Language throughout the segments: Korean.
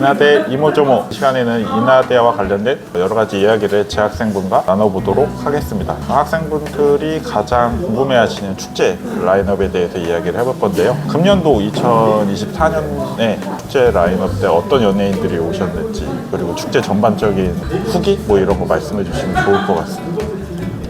인하대 이모저모 시간에는 인하대와 관련된 여러 가지 이야기를 재학생분과 나눠보도록 하겠습니다. 학생분들이 가장 궁금해하시는 축제 라인업에 대해서 이야기를 해볼 건데요. 금년도 2024년에 축제 라인업 때 어떤 연예인들이 오셨는지 그리고 축제 전반적인 후기 뭐 이런 거 말씀해 주시면 좋을 것 같습니다.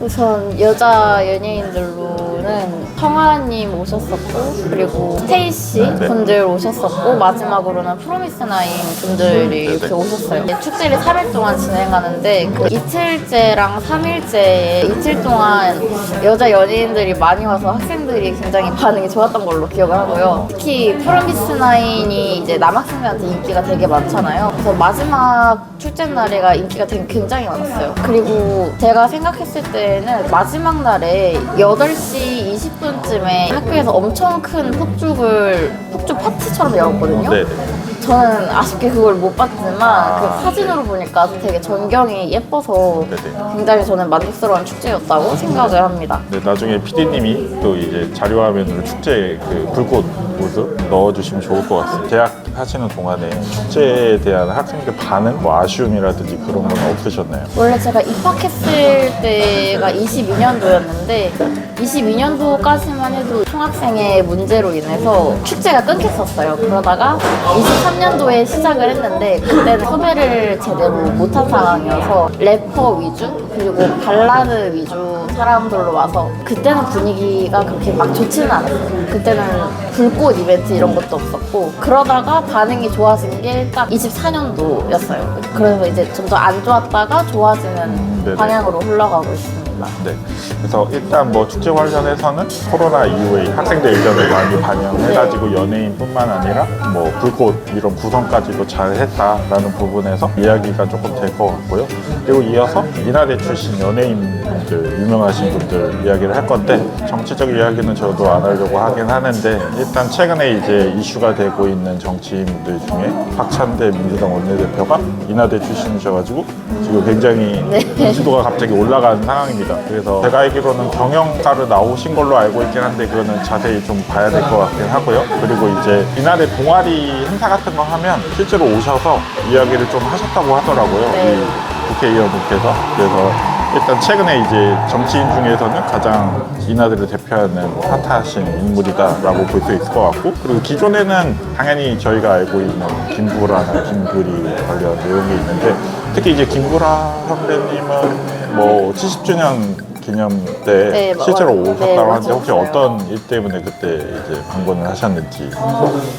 우선 여자 연예인들로 는 성아님 오셨었고 그리고 스테이시 네. 분들 오셨었고 마지막으로는 프로미스 나인 분들이 네, 이렇게 네. 오셨어요. 이제 축제를 3일 동안 진행하는데 그 이틀째랑 3일째에 이틀 동안 여자 연예인들이 많이 와서 학생들이 굉장히 반응이 좋았던 걸로 기억을 하고요. 특히 프로미스 나인이 이제 남학생들한테 인기가 되게 많잖아요. 그래서 마지막 축제 날에가 인기가 되게 굉장히 많았어요. 그리고 제가 생각했을 때는 마지막 날에 8시 20분쯤에 학교에서 엄청 큰 폭죽을 폭죽 파티처럼 열었거든요. 네. 저는 아쉽게 그걸 못 봤지만 아. 그 사진으로 보니까 되게 전경이 예뻐서 네네. 굉장히 저는 만족스러운 축제였다고 생각을 합니다. 네, 나중에 PD님이 또 이제 자료화면으로 축제 그 불꽃 모습 넣어주시면 좋을 것 같습니다. 대학 하시는 동안에 축제에 대한 학생들 반응, 뭐 아쉬움이라든지 그런 건 없으셨나요? 원래 제가 입학했을 때가 22년도였는데 22년도까지만 해도 총학생의 문제로 인해서 축제가 끊겼었어요. 그러다가 23년도에 시작을 했는데 그때는 섭외를 제대로 못한 상황이어서 래퍼 위주 그리고 발라드 위주 사람들로 와서 그때는 분위기가 그렇게 막 좋지는 않았어요. 그때는 불꽃 이벤트 이런 것도 없었고 그러다가 반응이 좋아진 게 딱 24년도였어요. 그래서 이제 점점 안 좋았다가 좋아지는 네네. 방향으로 흘러가고 있습니다. 네. 그래서 일단 뭐 축제 관련해서는 코로나 이후에 학생들 의견을 많이 반영해가지고 연예인뿐만 아니라 뭐 불꽃 이런 구성까지도 잘 했다라는 부분에서 이야기가 조금 될 것 같고요. 그리고 이어서 이나대 출신 연예인분들, 유명하신 분들 이야기를 할 건데 정치적 이야기는 저도 안 하려고 하긴 하는데 일단 최근에 이제 이슈가 되고 있는 정치인들 중에 박찬대 민주당 원내대표가 이나대 출신이셔가지고 지금 굉장히 네. 인지도가 갑자기 올라간 상황입니다. 그래서 제가 알기로는 경영과를 나오신 걸로 알고 있긴 한데 그거는 자세히 좀 봐야 될 것 같긴 하고요. 그리고 이제 이날에 동아리 행사 같은 거 하면 실제로 오셔서 이야기를 좀 하셨다고 하더라고요. 네. 이 국회의원분께서. 그래서 일단 최근에 이제 정치인 중에서는 가장 이나들을 대표하는 핫하신 인물이다라고 볼 수 있을 것 같고 그리고 기존에는 당연히 저희가 알고 있는 김구라나 김그리 관련 내용이 있는데 특히 이제 김구라 선배님은 뭐 70주년 기념 때 네, 실제로 맞아요. 오셨다고 네, 하는데 혹시 맞았어요. 어떤 일 때문에 그때 이제 방문을 하셨는지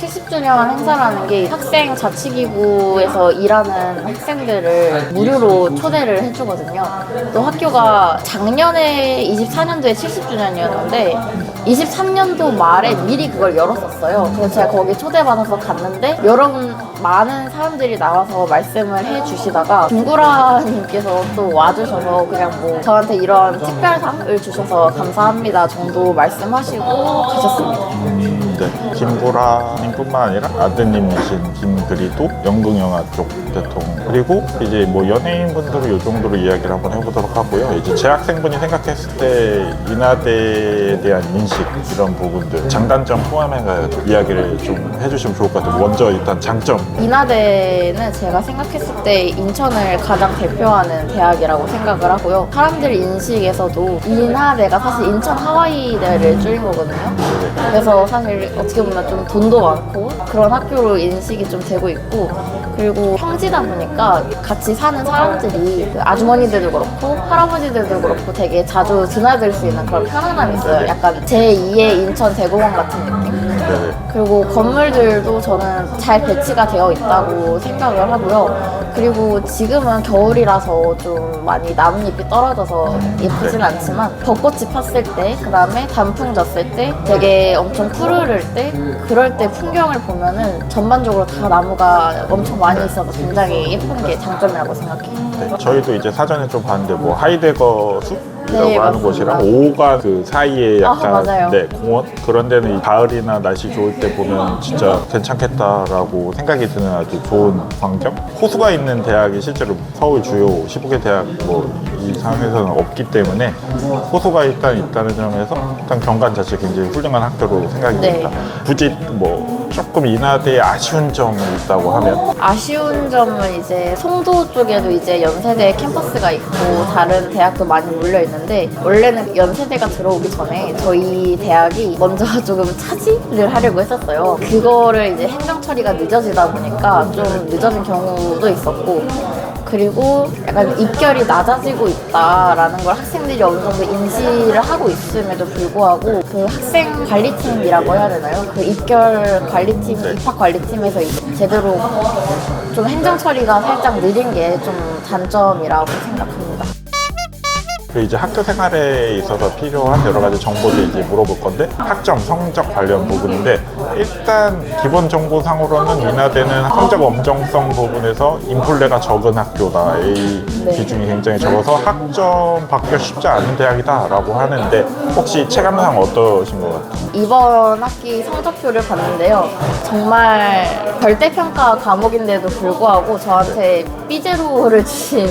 70주년 행사라는 게 학생 자치기구에서 일하는 학생들을 무료로 초대를 해주거든요. 또 학교가 작년에 24년도에 70주년이었는데 23년도 말에 미리 그걸 열었었어요. 그래서 제가 거기 초대받아서 갔는데 여러분 많은 사람들이 나와서 말씀을 해주시다가 김구라님께서 또 와주셔서 그냥 뭐 저한테 이런 특별상을 주셔서 감사합니다 정도 말씀하시고 가셨습니다. 음, 네. 김구라님뿐만 아니라 아드님이신 김그리도 연극영화 쪽 대통 그리고 이제 뭐 연예인분들은 이 정도로 이야기를 한번 해보도록 하고요. 이제 재학생분이 생각했을 때 인하대에 대한 인식 이런 부분들 장단점 포함해서 이야기를 좀 해주시면 좋을 것 같아요. 먼저 일단 장점 인하대는 제가 생각했을 때 인천을 가장 대표하는 대학이라고 생각을 하고요. 사람들 인식에서도 인하대가 사실 인천 하와이대를 줄인 거거든요. 그래서 사실 어떻게 보면 좀 돈도 많고 그런 학교로 인식이 좀 되고 있고 그리고 평지다 보니까 같이 사는 사람들이 그 아주머니들도 그렇고 할아버지들도 그렇고 되게 자주 드나들 수 있는 그런 편안함이 있어요. 약간 제2의 인천 대공원 같은 느낌? 네네. 그리고 건물들도 저는 잘 배치가 되어 있다고 생각을 하고요. 그리고 지금은 겨울이라서 좀 많이 나뭇잎이 떨어져서 예쁘진 않지만 벚꽃이 폈을 때, 그 다음에 단풍 졌을 때, 되게 엄청 푸르를 때, 그럴 때 풍경을 보면은 전반적으로 다 나무가 엄청 많이 있어서 굉장히 예쁜 게 장점이라고 생각해요. 네, 저희도 이제 사전에 좀 봤는데 뭐 하이데거 숲 이라고 네, 하는 맞습니다. 곳이랑 오가 그 사이에 아, 약간 맞아요. 네, 공원 그런 데는 이 가을이나 날씨 좋을 때 보면 진짜 괜찮겠다라고 생각이 드는 아주 좋은 환경. 호수가 있는 대학이 실제로 서울 주요 15개 대학 뭐 이 상황에서는 없기 때문에 호수가 일단 있다는 점에서 일단 경관 자체 굉장히 훌륭한 학교로 생각이 네. 됩니다. 굳이 뭐 조금 인하대에 아쉬운 점이 있다고 하면 아쉬운 점은 이제 송도 쪽에도 이제 연세대 캠퍼스가 있고 다른 대학도 많이 몰려 있는데 원래는 연세대가 들어오기 전에 저희 대학이 먼저 조금 차지를 하려고 했었어요. 그거를 이제 행정 처리가 늦어지다 보니까 좀 늦어진 경우도 있었고 그리고 약간 입결이 낮아지고 있다라는 걸 학생들이 어느 정도 인지를 하고 있음에도 불구하고 그 학생 관리팀이라고 해야 되나요? 그 입결 관리팀, 입학 관리팀에서 제대로 좀 행정 처리가 살짝 느린 게 좀 단점이라고 생각합니다. 그 이제 학교 생활에 있어서 필요한 여러 가지 정보들 이제 물어볼 건데 학점, 성적 관련 부분인데 일단 기본 정보상으로는 인하대는 성적 엄정성 부분에서 인플레가 적은 학교다. A 네. 기준이 굉장히 적어서 학점 받기가 쉽지 않은 대학이다라고 하는데 혹시 체감상 어떠신 것 같아요? 이번 학기 성적표를 봤는데요. 정말 절대평가 과목인데도 불구하고 저한테 삐제로를 주신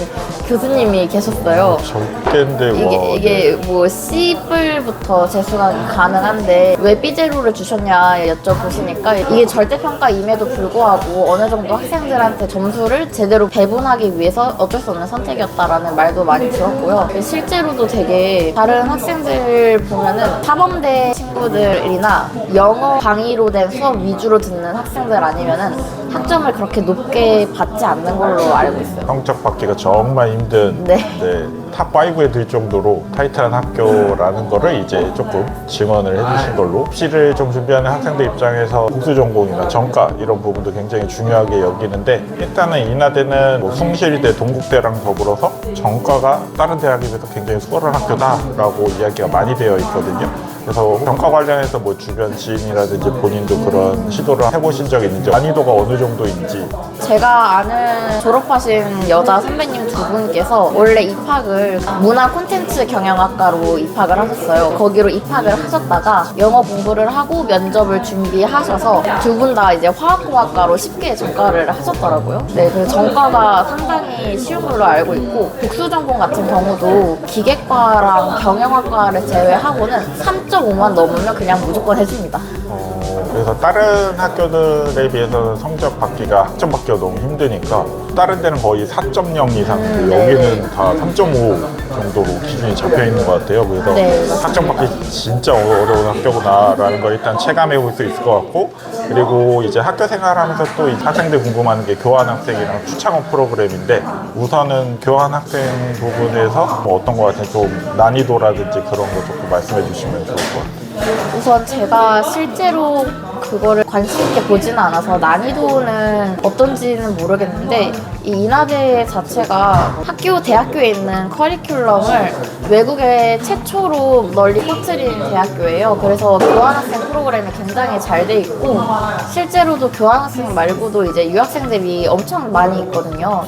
교수님이 계셨어요. 적게 인데 와. 이게, 이게 뭐 C뿔부터 재수가 가능한데 왜 B제로를 주셨냐 여쭤보시니까 이게 절대평가임에도 불구하고 어느 정도 학생들한테 점수를 제대로 배분하기 위해서 어쩔 수 없는 선택이었다라는 말도 많이 들었고요. 실제로도 되게 다른 학생들 보면은 사범대 친구들이나 영어 강의로 된 수업 위주로 듣는 학생들 아니면은 학점을 그렇게 높게 받지 않는 걸로 알고 있어요. 성적 받기가 정말 힘든 네. 탑 5에 들 정도로 타이트한 학교라는 거를 이제 조금 증언을 해주신 걸로 입시를 좀 준비하는 학생들 입장에서 국수 전공이나 전과 이런 부분도 굉장히 중요하게 여기는데 일단은 인하대는 뭐 숭실대, 동국대랑 더불어서 전과가 다른 대학에 비해서 굉장히 수월한 학교다라고 이야기가 많이 되어 있거든요. 그래서 전과 관련해서 뭐 주변 지인이라든지 본인도 그런 시도를 해보신 적 있는지 난이도가 어느 정도인지 제가 아는 졸업하신 여자 선배님 두 분께서 원래 입학을 문화 콘텐츠 경영학과로 입학을 하셨어요. 거기로 입학을 하셨다가 영어 공부를 하고 면접을 준비하셔서 두 분 다 이제 화학공학과로 쉽게 전과를 하셨더라고요. 네, 그래서 전과가 상당히 쉬운 걸로 알고 있고 복수 전공 같은 경우도 기계과랑 경영학과를 제외하고는 3.5만 넘으면 그냥 무조건 해줍니다. 어, 그래서 다른 학교들에 비해서는 성적 받기가 학점 받기가 너무 힘드니까 다른 데는 거의 4.0 이상 음, 여기는 네. 다3.5 정도로 기준이 잡혀 있는 것 같아요. 그래서 네. 학점 받기 진짜 어려운 학교구나라는 걸 일단 체감해 볼 수 있을 것 같고 그리고 이제 학교 생활하면서 또이 학생들 궁금한 게 교환 학생이랑 추창업 프로그램인데 우선은 교환 학생 부분에서 뭐 어떤 것 같아요? 좀 난이도라든지 그런 거 조금 말씀해 주시면 좋을 것 같아요. 우선 제가 실제로 그거를 관심 있게 보지는 않아서 난이도는 어떤지는 모르겠는데 이 인하대 자체가 학교 대학교에 있는 커리큘럼을 외국에 최초로 널리 퍼뜨린 대학교예요. 그래서 교환학생 프로그램이 굉장히 잘 돼 있고 실제로도 교환학생 말고도 이제 유학생들이 엄청 많이 있거든요.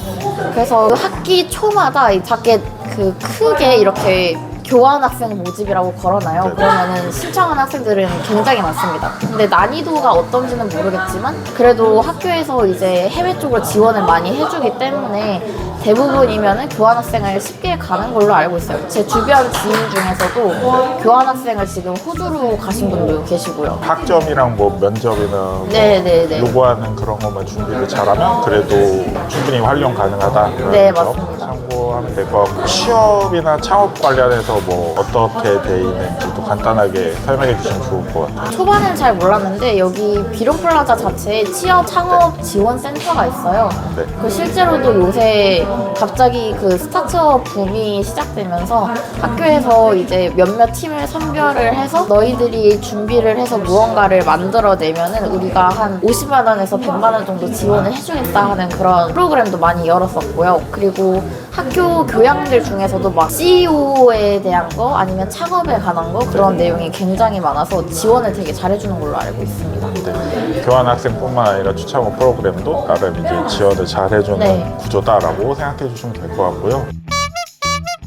그래서 그 학기 초마다 이 밖에 그 크게 이렇게 교환 학생 모집이라고 걸어놔요. 네. 그러면은 신청한 학생들은 굉장히 많습니다. 근데 난이도가 어떤지는 모르겠지만 그래도 학교에서 이제 해외 쪽으로 지원을 많이 해주기 때문에 대부분이면은 교환 학생을 쉽게 가는 걸로 알고 있어요. 제 주변 지인 중에서도 교환 학생을 지금 호주로 가신 분도 계시고요. 학점이랑 뭐 면접이나 뭐 네네네. 요구하는 그런 것만 준비를 잘하면 그래도 충분히 활용 가능하다. 네, 맞습니다. 참고하면 될 것 같고 취업이나 창업 관련해서 뭐 어떻게 돼 있는지도 간단하게 설명해 주시면 좋을 것 같아요. 초반엔 잘 몰랐는데 여기 비룡플라자 자체에 취업 창업 지원 센터가 있어요. 네. 그 실제로도 요새 갑자기 그 스타트업 붐이 시작되면서 학교에서 이제 몇몇 팀을 선별을 해서 너희들이 준비를 해서 무언가를 만들어내면은 우리가 한 50만 원에서 100만 원 정도 지원을 해주겠다 하는 그런 프로그램도 많이 열었었고요. 그리고 학교 교양들 중에서도 막 CEO에 대한 거 아니면 창업에 관한 거 그런 내용이 굉장히 많아서 지원을 되게 잘해주는 걸로 알고 있습니다. 네. 교환 학생뿐만 아니라 추창업 프로그램도 나름 이제 지원을 잘 해주는 네. 구조다라고 생각해 주시면 될 것 같고요.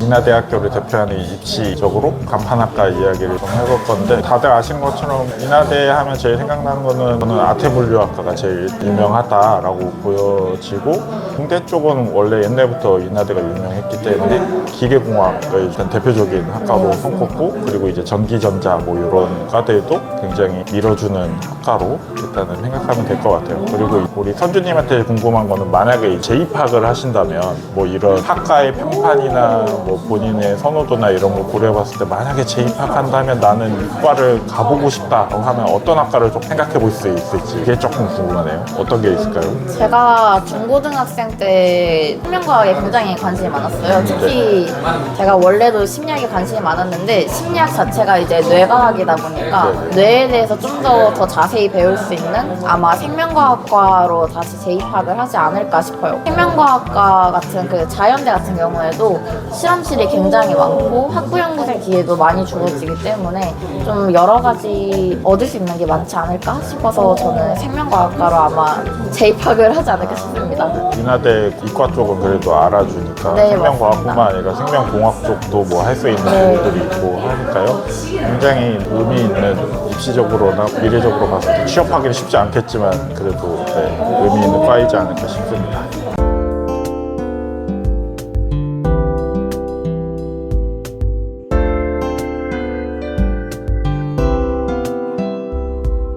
인하대학교를 대표하는 입시적으로 간판학과 이야기를 좀 해볼 건데 다들 아시는 것처럼 인하대 하면 제일 생각나는 거는 저는 아태물류학과가 제일 유명하다라고 보여지고 공대 쪽은 원래 옛날부터 인하대가 유명했기 때문에 기계공학을 일단 대표적인 학과로 손꼽고 그리고 이제 전기전자 뭐 이런 과들도 굉장히 밀어주는 학과로 일단은 생각하면 될 것 같아요. 그리고 우리 선주님한테 궁금한 거는 만약에 재입학을 하신다면 뭐 이런 학과의 평판이나 뭐 본인의 선호도나 이런 거 고려해봤을 때 만약에 재입학한다면 나는 이과를 가보고 싶다고 하면 어떤 학과를 좀 생각해 볼 수 있을지 그게 조금 궁금하네요. 어떤 게 있을까요? 제가 중고등학생 때 생명과학에 굉장히 관심이 많았어요. 특히 제가 원래도 심리학에 관심이 많았는데 심리학 자체가 이제 뇌과학이다 보니까 네네. 뇌에 대해서 좀 더 더 자세히 배울 수 있는 아마 생명과학과로 다시 재입학을 하지 않을까 싶어요. 생명과학과 같은 그 자연대 같은 경우에도 실험 실이 굉장히 많고 학부연구생 기회도 많이 주어지기 때문에 좀 여러 가지 얻을 수 있는 게 많지 않을까 싶어서 저는 생명과학과로 아마 재입학을 하지 않을까 싶습니다. 인하대 이과 쪽은 그래도 알아주니까 네, 생명과학뿐만. 아니라 생명공학 쪽도 뭐 할 수 있는 네. 부분들이 있고 하니까요. 굉장히 의미 있는 입시적으로나 미래적으로 봤을 때 취업하기는 쉽지 않겠지만 그래도 네, 의미 있는 과이지 않을까 싶습니다.